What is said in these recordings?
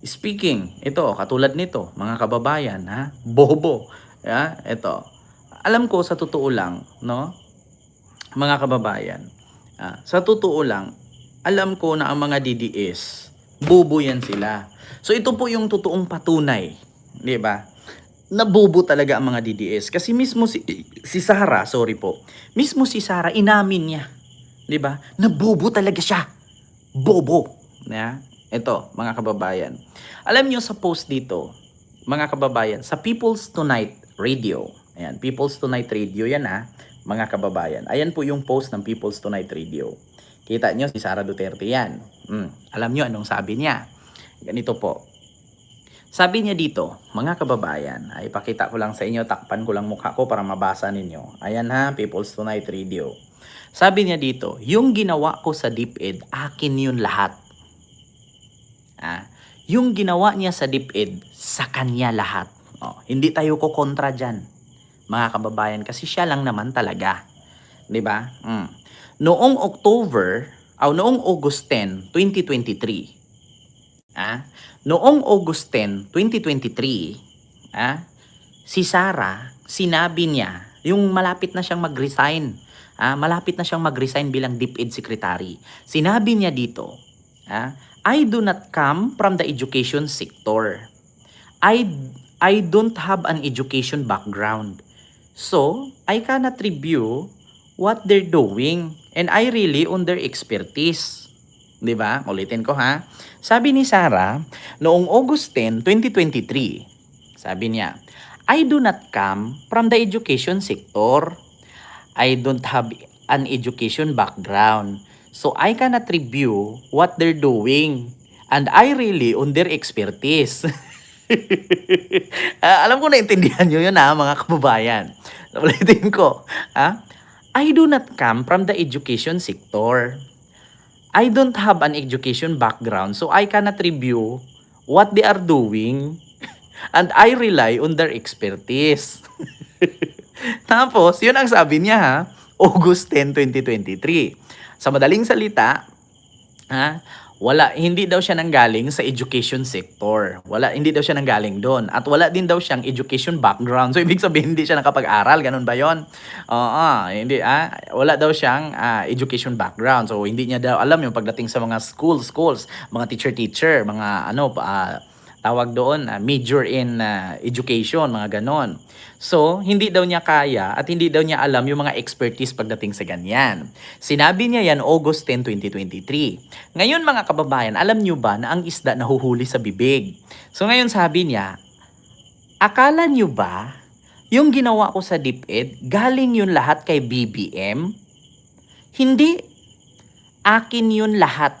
Speaking, ito, katulad nito, mga kababayan, ha? Bobo. Ya, ito. Alam ko sa totoo lang, no? Mga kababayan, ah, sa totoo lang, alam ko na ang mga DDS, bobo yan sila. So ito po yung totoong patunay, 'di ba? Nabobo talaga ang mga DDS kasi mismo si si Sarah, sorry po. Mismo si Sarah inamin niya, 'di ba? Nabobo talaga siya. Bobo. Ya. Ito, mga kababayan. Alam niyo sa post dito, mga kababayan, sa People's Tonight Radio. Ayan, People's Tonight Radio yan ha, mga kababayan. Ayan po yung post ng People's Tonight Radio. Kita niyo si Sara Duterte yan. Mm, alam niyo anong sabi niya? Ganito po. Sabi niya dito, mga kababayan, ay pakita ko lang sa inyo, takpan ko lang mukha ko para mabasa ninyo. Ayan ha, People's Tonight Radio. Sabi niya dito, yung ginawa ko sa DepEd, akin yun lahat. Ah, yung ginawa niya sa DepEd, sa kanya lahat. Oh, hindi tayo ko kontra dyan, mga kababayan, kasi siya lang naman talaga. ba? Mm. Noong October, o noong August 10, 2023, ah, noong August 10, 2023, ah, si Sarah, sinabi niya, yung malapit na siyang mag-resign, ah, malapit na siyang mag-resign bilang DepEd Secretary. Sinabi niya dito, ah, I do not come from the education sector. I I don't have an education background. So, I cannot review what they're doing and I really on their expertise. 'Di ba? Ulitin ko ha. Sabi ni Sarah, noong August 10, 2023, sabi niya, I do not come from the education sector. I don't have an education background. So I cannot review what they're doing. And I really on their expertise. Ah, alam ko naintindihan nyo yun ha, mga kababayan. Ulitin ko. Ha? I do not come from the education sector. I don't have an education background, so I cannot review what they are doing. And I rely on their expertise. Tapos, yun ang sabi niya ha, August 10, 2023. Sa madaling salita, ha, wala hindi daw siya nanggaling sa education sector. Wala hindi daw siya nanggaling doon at wala din daw siyang education background. So ibig sabihin hindi siya nakapag-aral, ganun ba 'yon? Oo, hindi ah, wala daw siyang ah, education background. So hindi niya daw alam yung pagdating sa mga school schools, mga teacher teacher, mga ano ah, tawag doon ah, major in ah, education, mga ganon. So, hindi daw niya kaya at hindi daw niya alam yung mga expertise pagdating sa ganyan. Sinabi niya yan August 10, 2023. Ngayon mga kababayan, alam niyo ba na ang isda nahuhuli sa bibig? So ngayon sabi niya, akala niyo ba yung ginawa ko sa DepEd, galing yun lahat kay BBM? Hindi. Akin yun lahat.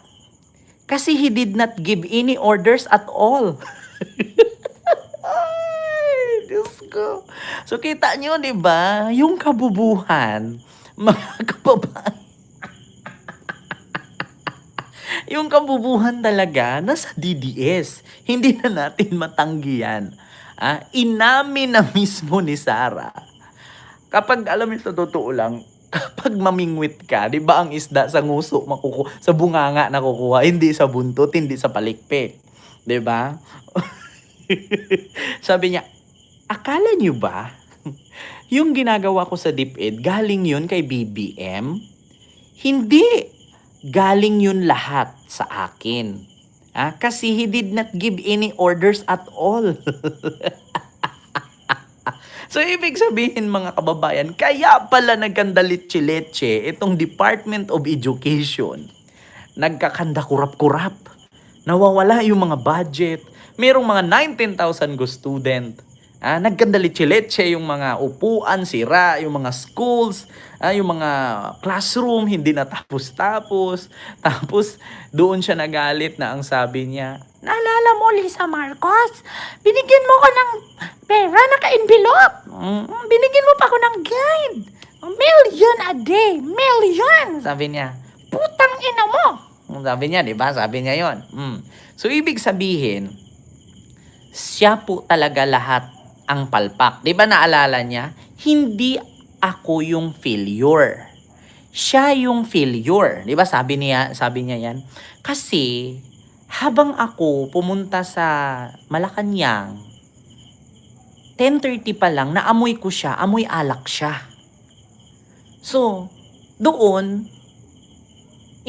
Kasi he did not give any orders at all. Ay, Diyos ko. So kita nyo, di ba? Yung kabubuhan, mga kababayan. yung kabubuhan talaga nasa DDS. Hindi na natin matanggihan. Ah, inamin na mismo ni Sarah. Kapag alam mo sa totoo lang, kapag mamingwit ka, 'di ba ang isda sa nguso makuku sa bunganga nakukuha, hindi sa buntot, hindi sa palikpik. 'Di ba? Sabi niya, akala niyo ba yung ginagawa ko sa DepEd, galing yun kay BBM? Hindi. Galing yun lahat sa akin. Ah, kasi he did not give any orders at all. So, ibig sabihin mga kababayan, kaya pala nagkandalit-leche itong Department of Education. Nagkakanda kurap-kurap. Nawawala yung mga budget. Merong mga 19,000 go student. Ah, nagkandalit-leche yung mga upuan, sira, yung mga schools, ah, yung mga classroom, hindi natapos-tapos. Tapos, doon siya nagalit na ang sabi niya, Naalala mo, Lisa Marcos? Binigyan mo ko ng pera, naka-envelope. Mm, binigyan mo pa ako ng guide. A million a day. Million! Sabi niya, putang ina mo. Sabi niya, di ba? Sabi niya yon. Mm. So, ibig sabihin, siya po talaga lahat ang palpak. Di ba naalala niya? Hindi ako yung failure. Siya yung failure. Di ba sabi niya, sabi niya yan? Kasi habang ako pumunta sa Malacanang, 10.30 pa lang, naamoy ko siya, amoy alak siya. So, doon,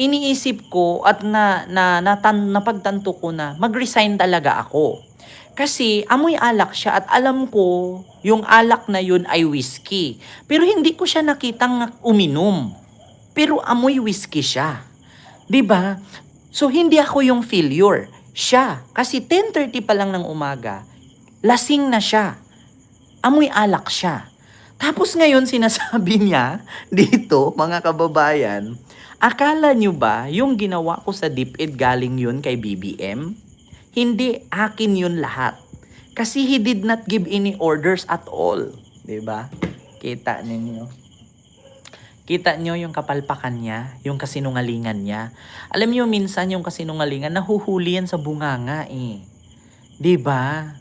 iniisip ko at na, na, natan, napagtanto ko na mag-resign talaga ako. Kasi amoy alak siya at alam ko yung alak na yun ay whiskey. Pero hindi ko siya nakitang uminom. Pero amoy whiskey siya. 'Di ba? So hindi ako yung failure. Siya. Kasi 10.30 pa lang ng umaga, lasing na siya. Amoy alak siya. Tapos ngayon sinasabi niya dito, mga kababayan, akala nyo ba yung ginawa ko sa DepEd galing yun kay BBM? Hindi, akin yun lahat. Kasi he did not give any orders at all. ba? Kita ninyo. Kita nyo yung kapalpakan niya, yung kasinungalingan niya. Alam niyo minsan yung kasinungalingan, nahuhuli yan sa bunganga eh. ba?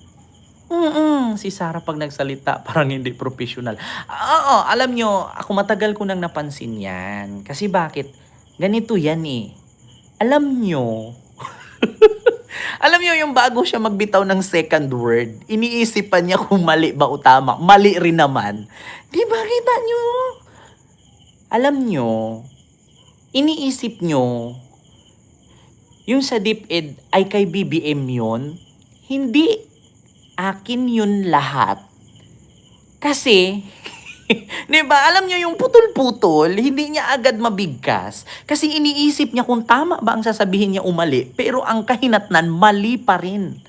Mm si Sarah pag nagsalita parang hindi professional. Oo, alam nyo, ako matagal ko nang napansin yan. Kasi bakit? Ganito yan eh. Alam nyo, alam nyo yung bago siya magbitaw ng second word, iniisipan niya kung mali ba o tama. Mali rin naman. Di ba kita nyo? Alam nyo, iniisip nyo, yung sa DepEd ay kay BBM yun, hindi akin yun lahat. Kasi, di ba, alam nyo yung putol-putol, hindi niya agad mabigkas. Kasi iniisip niya kung tama ba ang sasabihin niya umali, pero ang kahinatnan, mali pa rin.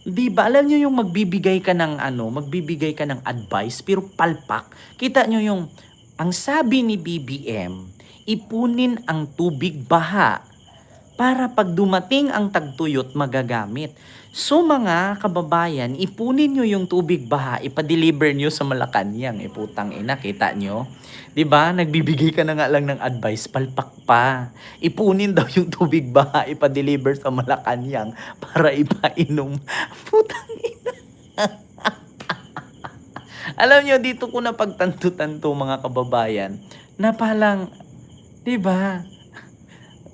Di ba, alam nyo yung magbibigay ka ng ano, magbibigay ka ng advice, pero palpak. Kita nyo yung, ang sabi ni BBM, ipunin ang tubig baha para pag dumating ang tagtuyot magagamit. So mga kababayan, ipunin nyo yung tubig baha, ipa-deliver nyo sa Malacanang. E putang ina, kita nyo? ba Nagbibigay ka na nga lang ng advice, palpak pa. Ipunin daw yung tubig baha, ipa-deliver sa Malacanang para ipainom. Putang ina. Alam nyo, dito ko na pagtanto-tanto mga kababayan, na palang, 'di ba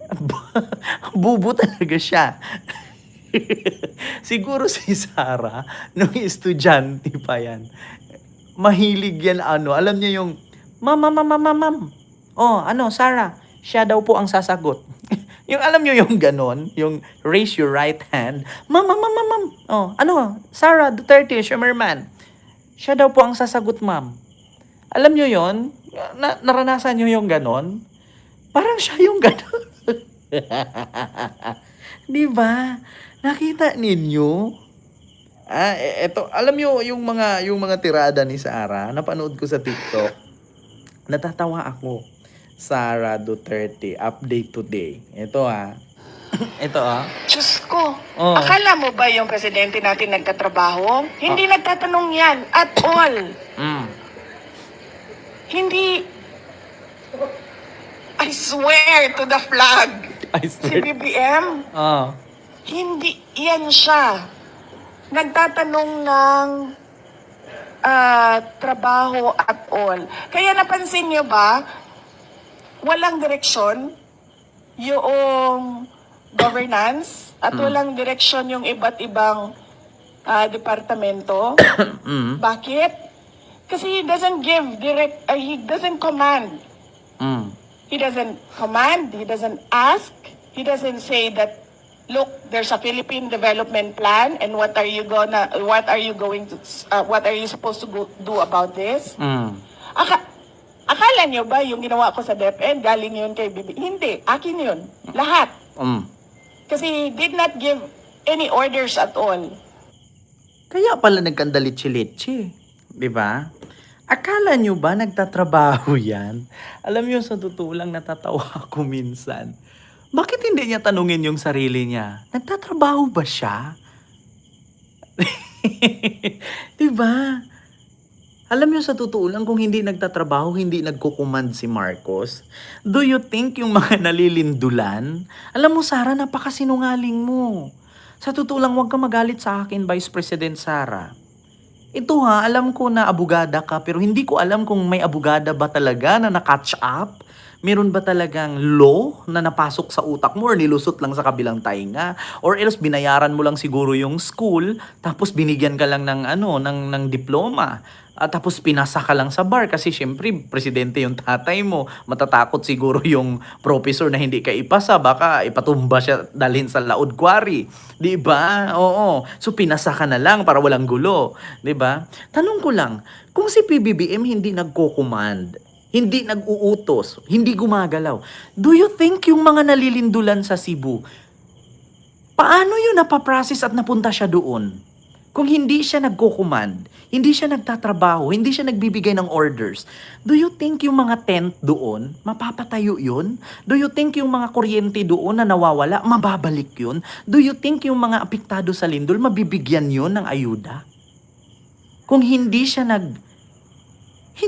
Bubo talaga siya. Siguro si Sarah, nung estudyante pa yan, mahilig yan ano, alam niya yung, ma'am, ma'am, ma'am, ma'am, ma'am. Oh, ano, Sarah, siya daw po ang sasagot. yung alam niyo yung ganon, yung raise your right hand. Ma'am, ma'am, ma'am, ma'am. Oh, ano, Sarah Duterte, Shimmerman. Siya daw po ang sasagot, ma'am. Alam niyo yon na, naranasan niyo yung ganon? Parang siya yung ganon. Di ba? Nakita ninyo? Ah, e- eto, alam niyo yung mga yung mga tirada ni Sarah, napanood ko sa TikTok. Natatawa ako. Sarah Duterte, update today. Ito ah. Ito ah. Diyos ko, Oh. akala mo ba yung presidente natin nagtatrabaho? Hindi nagtatanong yan at all. Mm. Hindi, I swear to the flag, I si swear. BBM, Ah. hindi yan siya. Nagtatanong ng ah, trabaho at all. Kaya napansin niyo ba, walang direksyon yung governance at walang direksyon yung iba't ibang ah, departamento. mm. Bakit? Kasi he doesn't give direct, uh, he doesn't command. Mm. He doesn't command, he doesn't ask, he doesn't say that, look, there's a Philippine development plan and what are you gonna, what are you going to, uh, what are you supposed to go, do about this? Mm. Aka, akala niyo ba yung ginawa ko sa DepEd, galing yun kay Bibi? Hindi, akin yun. Lahat. Mm. Kasi he did not give any orders at all. Kaya pala nagkandalit-litsi, di ba? Akala nyo ba nagtatrabaho yan? Alam nyo, sa totoo lang natatawa ako minsan. Bakit hindi niya tanungin yung sarili niya? Nagtatrabaho ba siya? di ba? Alam nyo, sa totoo lang, kung hindi nagtatrabaho, hindi nagkukumand si Marcos, do you think yung mga nalilindulan? Alam mo, Sara, napakasinungaling mo. Sa totoo lang, huwag ka magalit sa akin, Vice President Sara. Ito ha, alam ko na abogada ka, pero hindi ko alam kung may abogada ba talaga na na-catch up. Meron ba talagang law na napasok sa utak mo or nilusot lang sa kabilang tainga? Or else binayaran mo lang siguro yung school tapos binigyan ka lang ng ano ng ng diploma. At tapos pinasa ka lang sa bar kasi syempre presidente yung tatay mo. Matatakot siguro yung professor na hindi ka ipasa. Baka ipatumba siya dalhin sa laod quarry. Di ba? Oo. So pinasa ka na lang para walang gulo. Di ba? Tanong ko lang, kung si PBBM hindi nagko-command, hindi nag-uutos, hindi gumagalaw, do you think yung mga nalilindulan sa Cebu, paano yun napaprocess at napunta siya doon? Kung hindi siya nagko-command, hindi siya nagtatrabaho, hindi siya nagbibigay ng orders, do you think yung mga tent doon, mapapatayo yun? Do you think yung mga kuryente doon na nawawala, mababalik yun? Do you think yung mga apektado sa lindol, mabibigyan yun ng ayuda? Kung hindi siya nag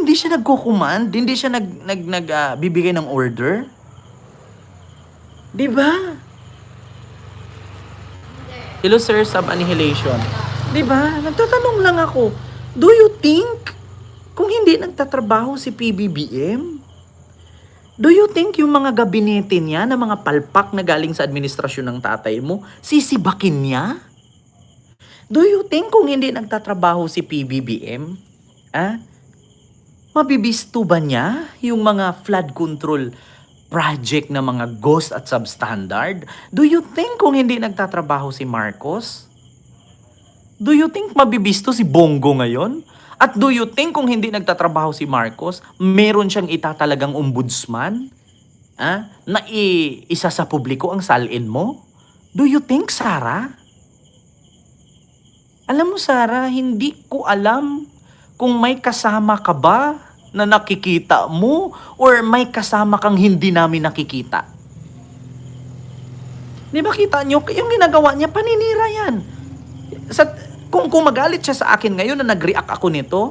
hindi siya nagko-command, hindi siya nag nag nag ah, bibigay ng order. 'Di ba? Hello sir, sub annihilation. 'Di ba? Nagtatanong lang ako. Do you think kung hindi nagtatrabaho si PBBM? Do you think yung mga gabinete niya na mga palpak na galing sa administrasyon ng tatay mo, sisibakin niya? Do you think kung hindi nagtatrabaho si PBBM, ah, mabibisto ba niya yung mga flood control project na mga ghost at substandard? Do you think kung hindi nagtatrabaho si Marcos? Do you think mabibisto si Bongo ngayon? At do you think kung hindi nagtatrabaho si Marcos, meron siyang itatalagang ombudsman? Ah, na isa sa publiko ang salin mo? Do you think, Sarah? Alam mo, Sarah, hindi ko alam kung may kasama ka ba na nakikita mo or may kasama kang hindi namin nakikita. Di ba kita nyo, yung ginagawa niya, paninira yan. Sa, kung, kung magalit siya sa akin ngayon na nag-react ako nito,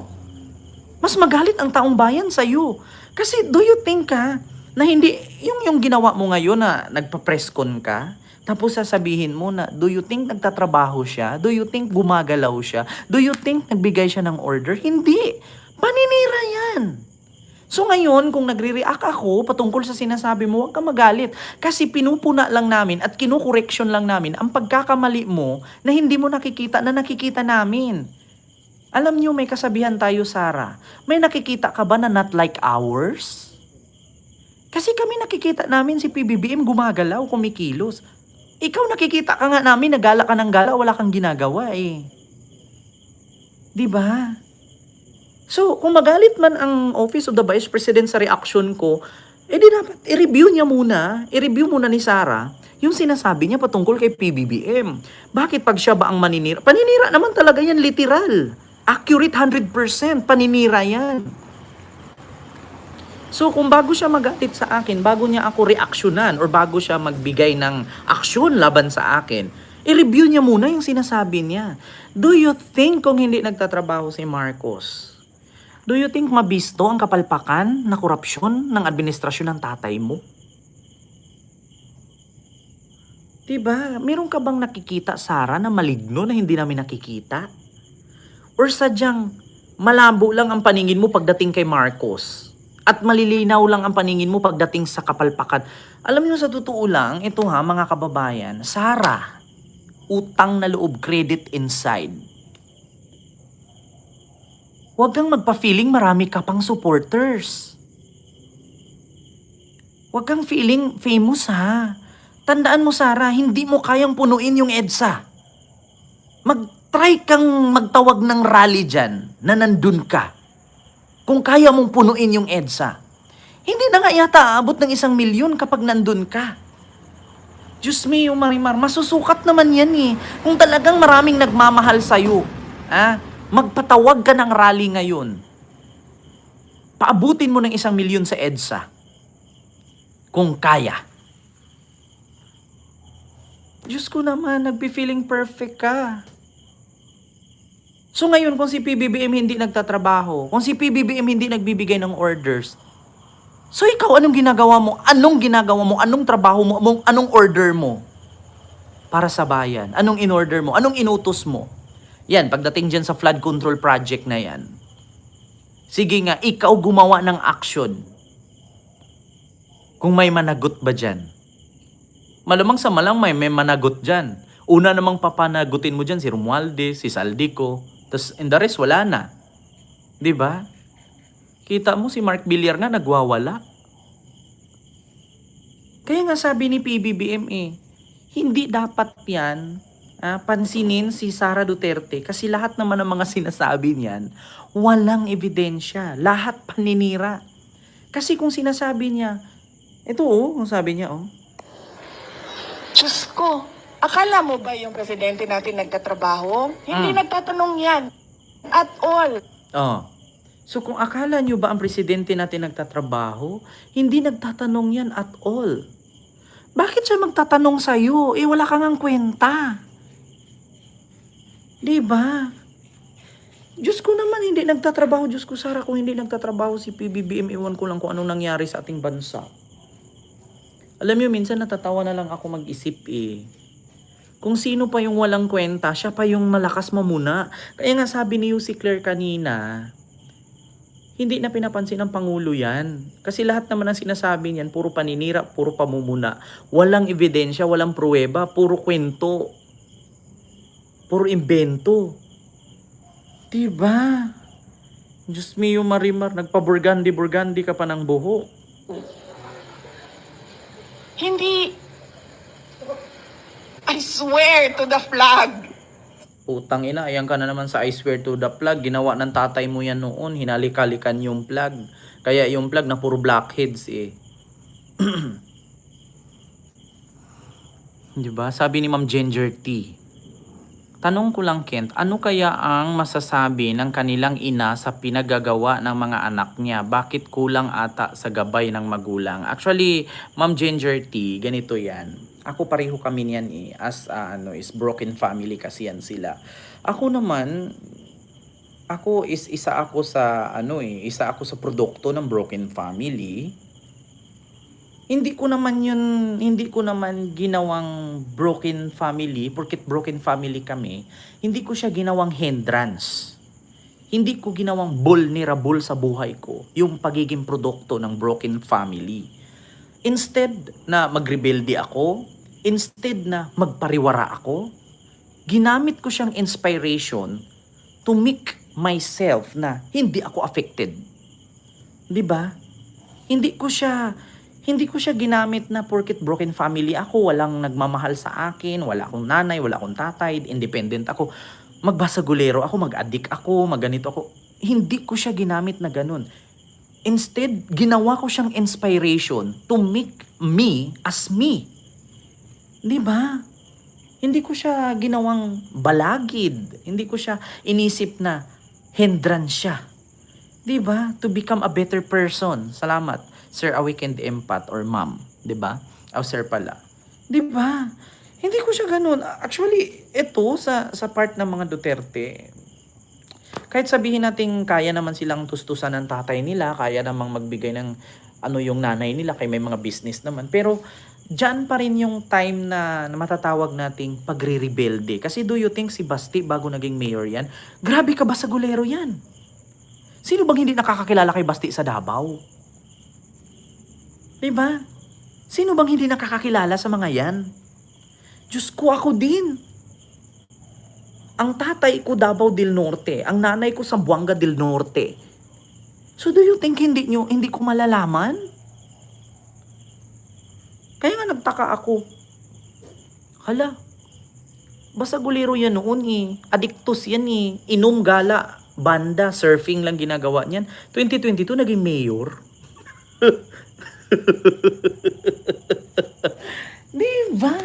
mas magalit ang taong bayan sa iyo. Kasi do you think ka na hindi, yung, yung ginawa mo ngayon na nagpa-press con ka, tapos sasabihin mo na, do you think nagtatrabaho siya? Do you think gumagalaw siya? Do you think nagbigay siya ng order? Hindi. Paninira yan. So ngayon, kung nagre-react ako patungkol sa sinasabi mo, huwag ka magalit. Kasi pinupuna lang namin at kinukoreksyon lang namin ang pagkakamali mo na hindi mo nakikita na nakikita namin. Alam niyo, may kasabihan tayo, Sarah. May nakikita ka ba na not like ours? Kasi kami nakikita namin si PBBM gumagalaw, kumikilos. Ikaw nakikita ka nga namin, nagala ka ng gala, wala kang ginagawa eh. 'Di ba? So, kung magalit man ang Office of the Vice President sa reaction ko, eh di dapat i-review niya muna, i-review muna ni Sarah yung sinasabi niya patungkol kay PBBM. Bakit pag siya ba ang maninira? Paninira naman talaga yan, literal. Accurate 100%, paninira yan. So kung bago siya magalit sa akin, bago niya ako reaksyonan or bago siya magbigay ng aksyon laban sa akin, i-review niya muna yung sinasabi niya. Do you think kung hindi nagtatrabaho si Marcos, do you think mabisto ang kapalpakan na korupsyon ng administrasyon ng tatay mo? Diba? Meron ka bang nakikita, Sara, na maligno na hindi namin nakikita? Or sadyang malabo lang ang paningin mo pagdating kay Marcos? At malilinaw lang ang paningin mo pagdating sa kapalpakan? Alam niyo sa totoo lang, ito ha mga kababayan, Sara, utang na loob, credit inside. Huwag kang magpa-feeling marami ka pang supporters. Huwag kang feeling famous ha. Tandaan mo, Sarah, hindi mo kayang punuin yung EDSA. Mag-try kang magtawag ng rally dyan na nandun ka. Kung kaya mong punuin yung EDSA. Hindi na nga yata aabot ng isang milyon kapag nandun ka. Diyos me, yung Marimar, masusukat naman yan eh. Kung talagang maraming nagmamahal sa'yo, ah, magpatawag ka ng rally ngayon. Paabutin mo ng isang milyon sa EDSA. Kung kaya. Diyos ko naman, nagpi-feeling perfect ka. So ngayon, kung si PBBM hindi nagtatrabaho, kung si PBBM hindi nagbibigay ng orders, so ikaw, anong ginagawa mo? Anong ginagawa mo? Anong trabaho mo? Anong order mo? Para sa bayan. Anong in-order mo? Anong inutos mo? Yan, pagdating dyan sa flood control project na yan. Sige nga, ikaw gumawa ng action. Kung may managot ba dyan? Malamang sa malang may, may managot dyan. Una namang papanagutin mo dyan si Romualdez, si Saldico, tas in the rest wala na. ba? Kita mo si Mark Villar nga nagwawala. Kaya nga sabi ni PBBM eh, hindi dapat yan ah, pansinin si Sara Duterte kasi lahat naman ng mga sinasabi niyan, walang ebidensya. Lahat paninira. Kasi kung sinasabi niya, ito oh, kung sabi niya oh, Diyos ko, akala mo ba yung presidente natin nagtatrabaho? Hindi Mm. nagtatanong yan. At all. Oh. So kung akala nyo ba ang presidente natin nagtatrabaho, hindi nagtatanong yan at all. Bakit siya magtatanong sa'yo? Eh wala kang ang kwenta. Di ba? Diyos ko naman, hindi nagtatrabaho. Diyos ko, Sara, kung hindi nagtatrabaho si PBBM, iwan ko lang kung anong nangyari sa ating bansa. Alam niyo, minsan natatawa na lang ako mag-isip eh. Kung sino pa yung walang kwenta, siya pa yung malakas mamuna. Kaya nga sabi ni Yussi Claire kanina, hindi na pinapansin ng Pangulo yan. Kasi lahat naman ang sinasabi niyan, puro paninira, puro pamumuna. Walang ebidensya, walang pruweba, puro kwento. Puro imbento. Diba? Diyos mio Marimar, nagpa-burgandi-burgandi ka pa ng buhok. Hindi. I swear to the flag. Utang ina, ayan ka na naman sa I swear to the plug. Ginawa ng tatay mo yan noon. Hinalik-halikan yung plug. Kaya yung plug na puro blackheads eh. Di ba? Sabi ni Ma'am Ginger T. Tanong ko lang Kent, ano kaya ang masasabi ng kanilang ina sa pinagagawa ng mga anak niya? Bakit kulang ata sa gabay ng magulang? Actually, Ma'am Ginger T, ganito yan. Ako pareho kami niyan eh. As ah, ano, is broken family kasi yan sila. Ako naman, ako is isa ako sa ano eh, isa ako sa produkto ng broken family hindi ko naman yun, hindi ko naman ginawang broken family, porket broken family kami, hindi ko siya ginawang hindrance. Hindi ko ginawang vulnerable sa buhay ko, yung pagiging produkto ng broken family. Instead na magrebelde ako, instead na magpariwara ako, ginamit ko siyang inspiration to make myself na hindi ako affected. 'Di ba? Hindi ko siya hindi ko siya ginamit na porket broken family ako, walang nagmamahal sa akin, wala akong nanay, wala akong tatay, independent ako. Magbasagulero ako, mag-addict ako, magganito ako. Hindi ko siya ginamit na ganun. Instead, ginawa ko siyang inspiration to make me as me. 'Di ba? Hindi ko siya ginawang balagid. Hindi ko siya inisip na hindrance siya. 'Di ba? To become a better person. Salamat. Sir Awakened Empath or Ma'am, 'di ba? O sir pala. 'Di ba? Hindi ko siya ganun. Actually, ito sa sa part ng mga Duterte, kahit sabihin natin kaya naman silang tustusan ng tatay nila, kaya namang magbigay ng ano yung nanay nila, kay may mga business naman. Pero Diyan pa rin yung time na, na matatawag nating pagre-rebelde. Kasi do you think si Basti bago naging mayor yan? Grabe ka ba sa gulero yan? Sino bang hindi nakakakilala kay Basti sa Davao? Diba? Sino bang hindi nakakakilala sa mga yan? Diyos ko ako din. Ang tatay ko Davao del Norte, ang nanay ko Sambuanga del Norte. So do you think hindi nyo, hindi ko malalaman? Kaya nga nagtaka ako. Hala, basta gulero yan noon eh. Addictus yan eh. Inom, gala, banda, surfing lang ginagawa niyan. 2022 naging mayor. Di ba?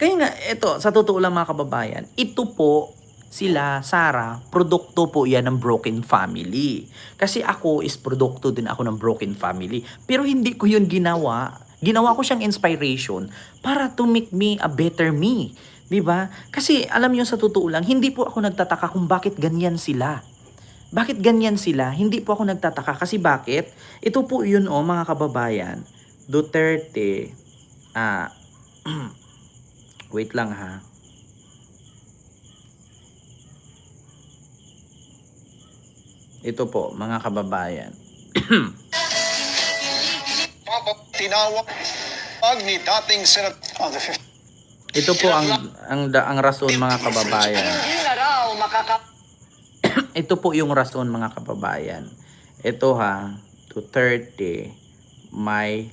Kaya nga, ito, sa totoo lang mga kababayan, ito po, sila, Sara, produkto po yan ng broken family. Kasi ako is produkto din ako ng broken family. Pero hindi ko yun ginawa. Ginawa ko siyang inspiration para to make me a better me. 'Di ba? Kasi alam niyo sa totoo lang, hindi po ako nagtataka kung bakit ganyan sila. Bakit ganyan sila? Hindi po ako nagtataka. Kasi bakit? Ito po yun oh, mga kababayan. Duterte, ah, wait lang ha. Ito po, mga kababayan. tinawag ni dating Senat on the 5th. Ito po ang ang ang rason mga kababayan. Hindi na raw makaka... Ito po yung rason mga kababayan. Ito ha, Duterte may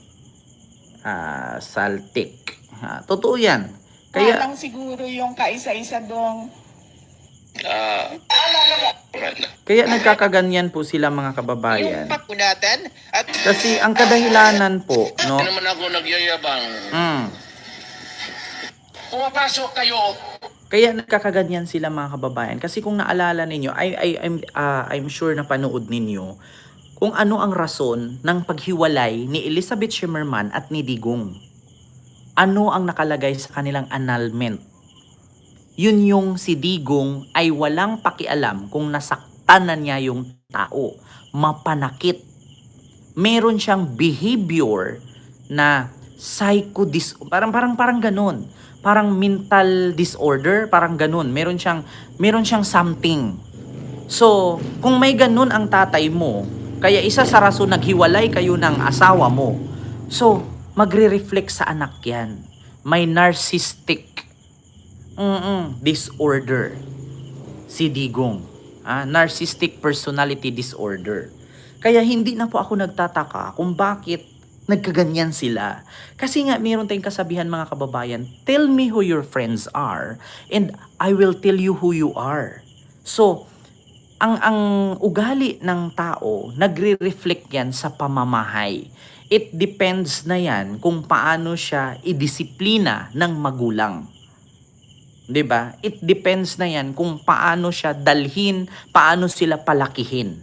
ah, saltik. Ha, totoo yan. Kaya lang siguro yung kaisa-isa dong Ah, kaya nagkakaganyan po sila mga kababayan. yung at Kasi ang kadahilanan po, no? Hindi naman ako nagyayabang. Mm, Pumapasok kayo. Kaya nagkakaganyan sila mga kababayan. Kasi kung naalala ninyo, I, I, I'm, ah, I'm sure na panood ninyo kung ano ang rason ng paghiwalay ni Elizabeth Schimmerman at ni Digong. Ano ang nakalagay sa kanilang annulment. Yun yung si Digong ay walang pakialam kung nasaktan na niya yung tao. Mapanakit. Meron siyang behavior na psycho dis parang parang parang ganun. Parang mental disorder, parang ganun. Meron siyang meron siyang something. So, kung may ganun ang tatay mo, kaya isa sa rason naghiwalay kayo ng asawa mo. So, magre-reflect sa anak yan. May narcissistic mm disorder. Si Digong. Ah, narcissistic personality disorder. Kaya hindi na po ako nagtataka kung bakit nagkaganyan sila. Kasi nga, meron tayong kasabihan mga kababayan, tell me who your friends are and I will tell you who you are. So, ang ang ugali ng tao, nagre-reflect yan sa pamamahay. It depends na yan kung paano siya idisiplina ng magulang. 'Di ba? It depends na yan kung paano siya dalhin, paano sila palakihin.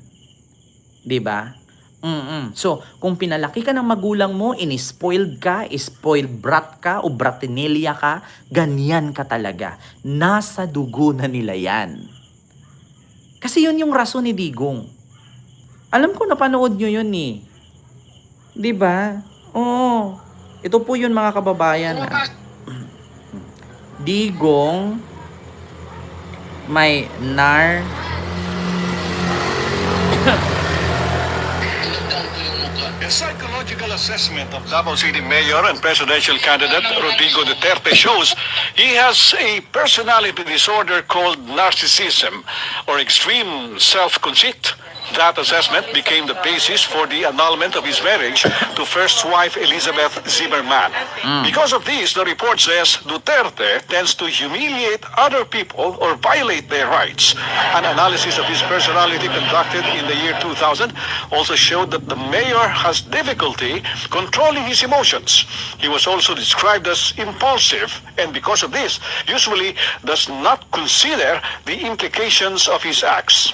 'Di ba? Mm So, kung pinalaki ka ng magulang mo, in-spoiled ka, spoiled brat ka, o bratinelya ka, ganyan ka talaga. Nasa dugo na nila yan. Kasi yun yung rason ni Digong. Alam ko napanood nyo yun eh. ba? Oo. Ito po yun mga kababayan. ah. Digong may nar assessment of Davao City Mayor and presidential candidate Rodrigo Duterte shows he has a personality disorder called narcissism or extreme self-conceit. That assessment became the basis for the annulment of his marriage to first wife Elizabeth Zimmerman. Mm. Because of this, the report says Duterte tends to humiliate other people or violate their rights. An analysis of his personality conducted in the year 2000 also showed that the mayor has difficulty controlling his emotions. He was also described as impulsive and because of this, usually does not consider the implications of his acts.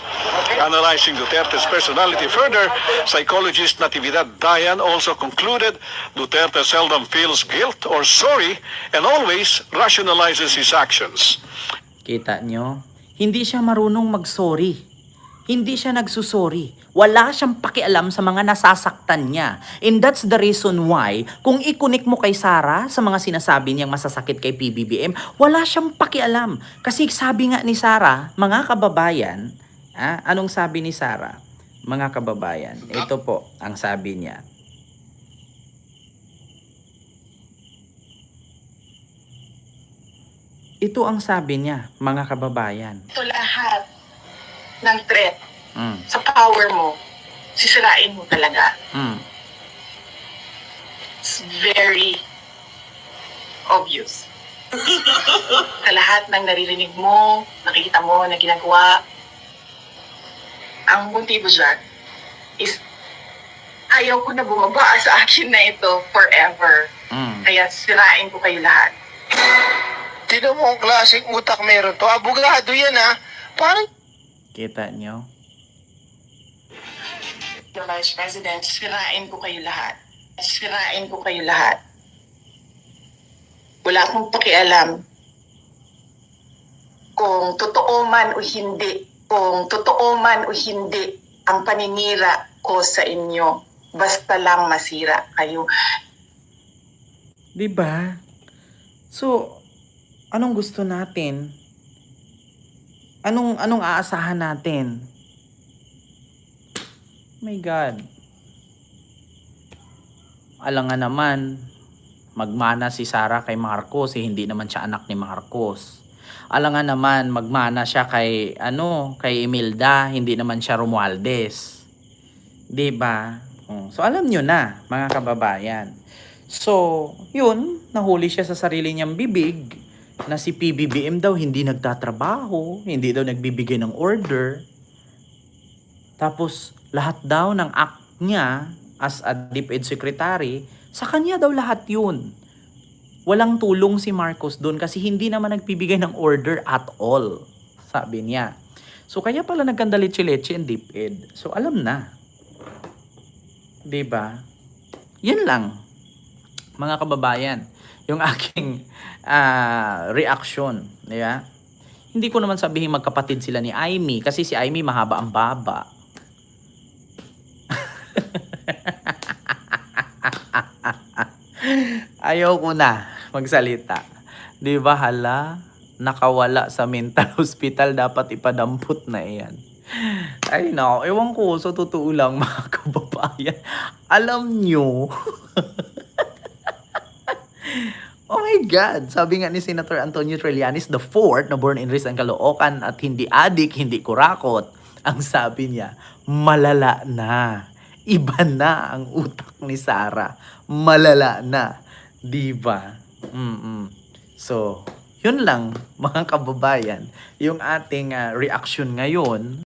Analyzing Duterte's personality further, psychologist Natividad Dayan also concluded Duterte seldom feels guilt or sorry and always rationalizes his actions. Kita nyo? Hindi siya marunong mag-sorry. Hindi siya nagsusori. Wala siyang pakialam sa mga nasasaktan niya. And that's the reason why, kung ikunik mo kay Sara sa mga sinasabi niyang masasakit kay PBBM, wala siyang pakialam. Kasi sabi nga ni Sara, mga kababayan, ah, anong sabi ni Sara? Mga kababayan, ito po ang sabi niya. Ito ang sabi niya, mga kababayan. ito lahat ng threat Mm, sa power mo, sisirain mo talaga. mm. It's very obvious. sa lahat ng naririnig mo, nakikita mo na ginagawa, ang motibo dyan is ayaw ko na bumaba sa action na ito forever. Mm. Kaya sirain ko kayo lahat. Tinan mo ang klaseng utak meron to. Abogado yan ha. Parang Kita nyo? the Vice President, sirain ko kayo lahat. Sirain ko kayo lahat. Wala akong pakialam kung totoo man o hindi, kung totoo man o hindi ang paninira ko sa inyo. Basta lang masira kayo. 'Di ba? So, anong gusto natin? Anong anong aasahan natin? My God. alangan naman, magmana si Sara kay Marcos, eh, hindi naman siya anak ni Marcos. Alangan naman, magmana siya kay, ano, kay Imelda, hindi naman siya Romualdez. 'Di ba? Oh, So alam nyo na, mga kababayan. So, yun, nahuli siya sa sarili niyang bibig na si PBBM daw hindi nagtatrabaho, hindi daw nagbibigay ng order. Tapos, lahat daw ng act niya as a DepEd secretary, sa kanya daw lahat yun. Walang tulong si Marcos doon kasi hindi naman nagbibigay ng order at all, sabi niya. So, kaya pala nagkandalitsi-leche ang DepEd. So, alam na. 'Di ba? Yan lang, mga kababayan, yung aking ah, reaction. Di ba? Hindi ko naman sabihin magkapatid sila ni Aimee kasi si Aimee mahaba ang baba. Ayaw ko na magsalita. Di ba hala? Nakawala sa mental hospital, dapat ipadampot na iyan. Ay no, ewan ko, sa totoo lang mga kababayan. Alam nyo, Oh my God! Sabi nga ni Senator Antonio Trillanes fourth na born and raised ang Caloocan at hindi adik, hindi kurakot. Ang sabi niya, malala na. Iba na ang utak ni Sara. Malala na. Di ba? Mm-mm. So, yun lang mga kababayan, yung ating ah, reaction ngayon